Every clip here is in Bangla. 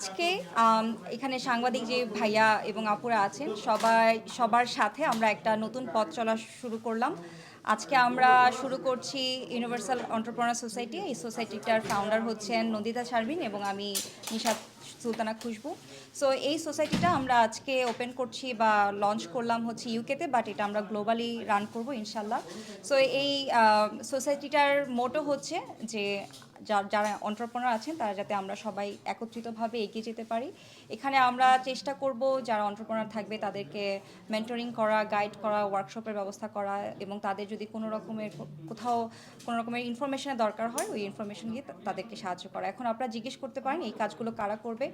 আজকে এখানে সাংবাদিক যে ভাইয়া এবং আপুরা আছেন, সবাই, সবার সাথে আমরা একটা নতুন পথ চলা শুরু করলাম। আজকে আমরা শুরু করছি ইউনিভার্সাল অন্টারপ্রনার সোসাইটি এই সোসাইটিটার ফাউন্ডার হচ্ছেন নন্দিতা শারবিন এবং আমি নিশাদ সুলতানা খুশবু। সো এই সোসাইটিটা আমরা আজকে ওপেন করছি বা লঞ্চ করলাম হচ্ছে ইউকেতে বাট এটা আমরা গ্লোবালি রান করব ইনশাল্লাহ। সো এই সোসাইটিটার মোটো হচ্ছে যে যা- যারা অন্টারপ্রনার আছেন, তারা যাতে আমরা সবাই একত্রিতভাবে এগিয়ে যেতে পারি। এখানে আমরা চেষ্টা করব যারা অন্টারপ্রনার থাকবে, তাদেরকে মেন্টরিং করা গাইড করা ওয়ার্কশপের ব্যবস্থা করা এবং তাদের যদি কোনো রকমের কোথাও কোনো রকমের ইনফরমেশনের দরকার হয়, ওই ইনফরমেশন দিয়ে তাদেরকে সাহায্য করা। এখন আপনারা জিজ্ঞেস করতে পারেন, এই কাজগুলো কারা করবে?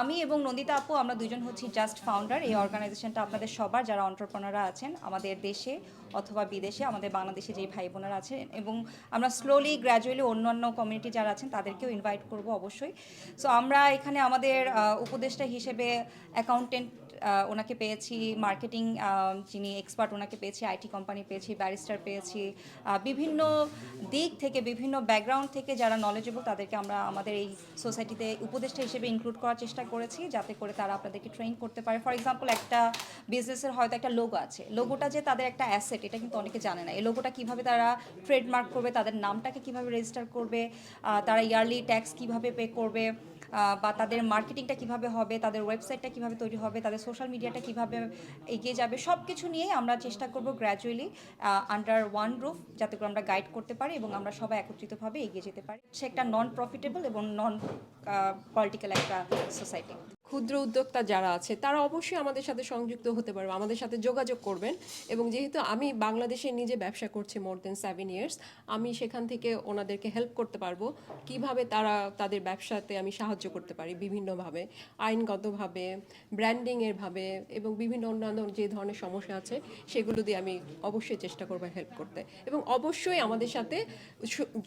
আমি এবং নন্দিতা আপু, আমরা দুজন হচ্ছি জাস্ট ফাউন্ডার এই অর্গানাইজেশনটা আপনাদের সবার, যারা অন্টারপ্রনাররা আছেন, আমাদের দেশে অথবা বিদেশে, আমাদের বাংলাদেশে যেই ভাই বোনেরা আছেন এবং আমরা স্লোলি গ্র্যাজুয়ালি অন্যান্য কমিউনিটি যারা আছেন তাদেরকেও ইনভাইট করব অবশ্যই। সো আমরা এখানে আমাদের উপদেষ্টা হিসেবে অ্যাকাউন্টেন্ট ওনাকে পেয়েছি মার্কেটিং যিনি এক্সপার্ট ওনাকে পেয়েছি আইটি কোম্পানি পেয়েছি ব্যারিস্টার পেয়েছি বিভিন্ন দিক থেকে, বিভিন্ন ব্যাকগ্রাউন্ড থেকে যারা নলেজেবল তাদেরকে আমরা আমাদের এই সোসাইটিতে উপদেষ্টা হিসেবে ইনক্লুড করার চেষ্টা করেছি, যাতে করে তারা আপনাদেরকে ট্রেন করতে পারে। ফর এক্সাম্পল একটা বিজনেসের হয়তো একটা লোগো আছে। লোগোটা যে তাদের একটা অ্যাসেট এটা কিন্তু অনেকে জানে না। এই লোগোটা কীভাবে তারা ট্রেডমার্ক করবে, তাদের নামটাকে কীভাবে রেজিস্টার করবে তারা ইয়ারলি ট্যাক্স কীভাবে পে করবে বা তাদের মার্কেটিংটা কীভাবে হবে, তাদের ওয়েবসাইটটা কীভাবে তৈরি হবে, তাদের সোশ্যাল মিডিয়াটা কীভাবে এগিয়ে যাবে সব কিছু নিয়েই আমরা চেষ্টা করব গ্র্যাজুয়ালি আন্ডার ওয়ান রুফ যাতে করে আমরা গাইড করতে পারি এবং আমরা সবাই একত্রিতভাবে এগিয়ে যেতে পারি। সে একটা নন প্রফিটেবল এবং নন পলিটিক্যাল একটা সোসাইটি ক্ষুদ্র উদ্যোক্তা যারা আছে, তারা অবশ্যই আমাদের সাথে সংযুক্ত হতে পারবে, আমাদের সাথে যোগাযোগ করবেন। এবং যেহেতু আমি বাংলাদেশে নিজে ব্যবসা করছি মোর দেন সেভেন ইয়ার্স আমি সেখান থেকে ওনাদেরকে হেল্প করতে পারব। কীভাবে তারা তাদের ব্যবসাতে আমি সাহায্য করতে পারি বিভিন্নভাবে, আইনগতভাবে ব্র্যান্ডিংয়ের ভাবে এবং বিভিন্ন অন্যান্য যে ধরনের সমস্যা আছে, সেগুলো দিয়ে আমি অবশ্যই চেষ্টা করব হেল্প করতে। এবং অবশ্যই আমাদের সাথে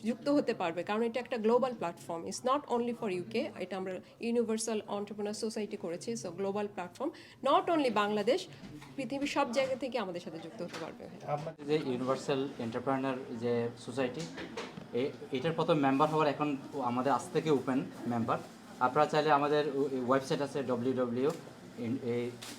যুক্ত হতে পারবে, কারণ এটা একটা global platform it's not only for UK এটা আমরা ইউনিভার্সাল অন্টারপ্রেনার সোসাইটি করেছি so global platform not only Bangladesh পৃথিবীর সব জায়গা থেকে আমাদের সাথে যুক্ত হতে পারবে। যে ইউনিভার্সাল এন্টারপ্রেনার যে সোসাইটি এটার প্রথম মেম্বার হওয়ার এখন আমাদের আজ থেকে ওপেন মেম্বার আপনারা চাইলে আমাদের ওয়েবসাইট আছে W W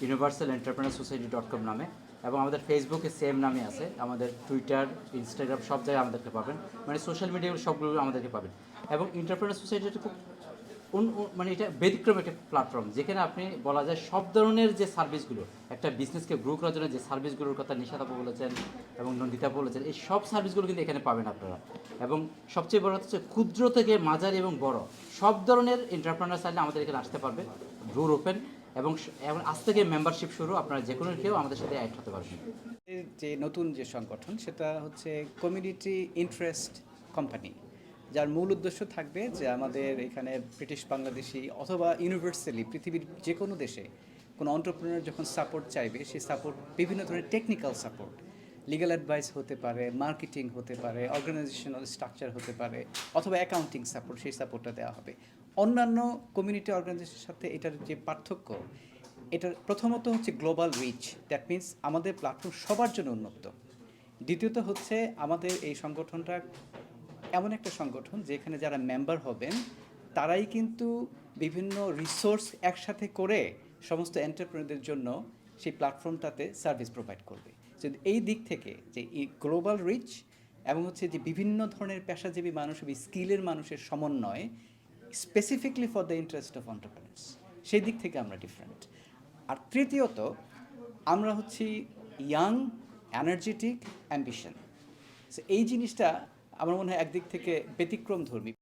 universal entrepreneur society dot com নামে, এবং আমাদের ফেসবুকে সেম নামে আছে, আমাদের টুইটার ইনস্টাগ্রাম সব জায়গায় আমাদেরকে পাবেন। মানে সোশ্যাল মিডিয়াগুলো সবগুলো আমাদেরকে পাবেন। এবং এন্টারপ্রেনার সোসাইটিটা খুব মানে এটা ব্যতিক্রম একটা প্ল্যাটফর্ম যেখানে আপনি বলা যায় সব ধরনের যে সার্ভিসগুলো একটা বিজনেসকে গ্রো করার জন্য যে সার্ভিসগুলোর কথা নিশাদাপু বলেছেন এবং নন্দিতা বলেছেন, এই সব সার্ভিসগুলো কিন্তু এখানে পাবেন আপনারা। এবং সবচেয়ে বড় হচ্ছে ক্ষুদ্র থেকে মাঝারি এবং বড়, সব ধরনের এন্টারপ্রেনার চাইলে আমাদের এখানে আসতে পারবে ডোর ওপেন এবং এবং আজ থেকে মেম্বারশিপ শুরু, আপনারা যে কোনো কেউ আমাদের সাথে অ্যাড হতে পারবেন। যে নতুন যে সংগঠন, সেটা হচ্ছে কমিউনিটি ইন্টারেস্ট কোম্পানি যার মূল উদ্দেশ্য থাকবে যে আমাদের এখানে ব্রিটিশ বাংলাদেশি অথবা ইউনিভার্সালি পৃথিবীর যে কোনো দেশে কোনো অন্টারপ্রিনার যখন সাপোর্ট চাইবে সেই সাপোর্ট বিভিন্ন ধরনের টেকনিক্যাল সাপোর্ট লিগাল অ্যাডভাইস হতে পারে মার্কেটিং হতে পারে অর্গানাইজেশনাল স্ট্রাকচার হতে পারে, অথবা অ্যাকাউন্টিং সাপোর্ট সেই সাপোর্টটা দেওয়া হবে। অন্যান্য কমিউনিটি অর্গানাইজেশনের সাথে এটার যে পার্থক্য, এটার প্রথমত হচ্ছে গ্লোবাল রিচ দ্যাট মিন্স আমাদের প্ল্যাটফর্ম সবার জন্য উন্মুক্ত। দ্বিতীয়ত হচ্ছে আমাদের এই সংগঠনটা এমন একটা সংগঠন যেখানে যারা মেম্বার হবেন, তারাই কিন্তু বিভিন্ন রিসোর্স একসাথে করে সমস্ত এন্টারপ্রেনারদের জন্য সেই প্ল্যাটফর্মটাতে সার্ভিস প্রোভাইড করবে। তো এই দিক থেকে যে গ্লোবাল রিচ এবং হচ্ছে যে বিভিন্ন ধরনের পেশাজীবী মানুষ এবং স্কিলের মানুষের সমন্বয় specifically for the interest of entrepreneurs সেই দিক থেকে আমরা ডিফারেন্ট আর তৃতীয়ত, আমরা হচ্ছি ইয়াং এনার্জেটিক অ্যাম্বিশন এই জিনিসটা আমার মনে হয় একদিক থেকে ব্যতিক্রম ধর্মী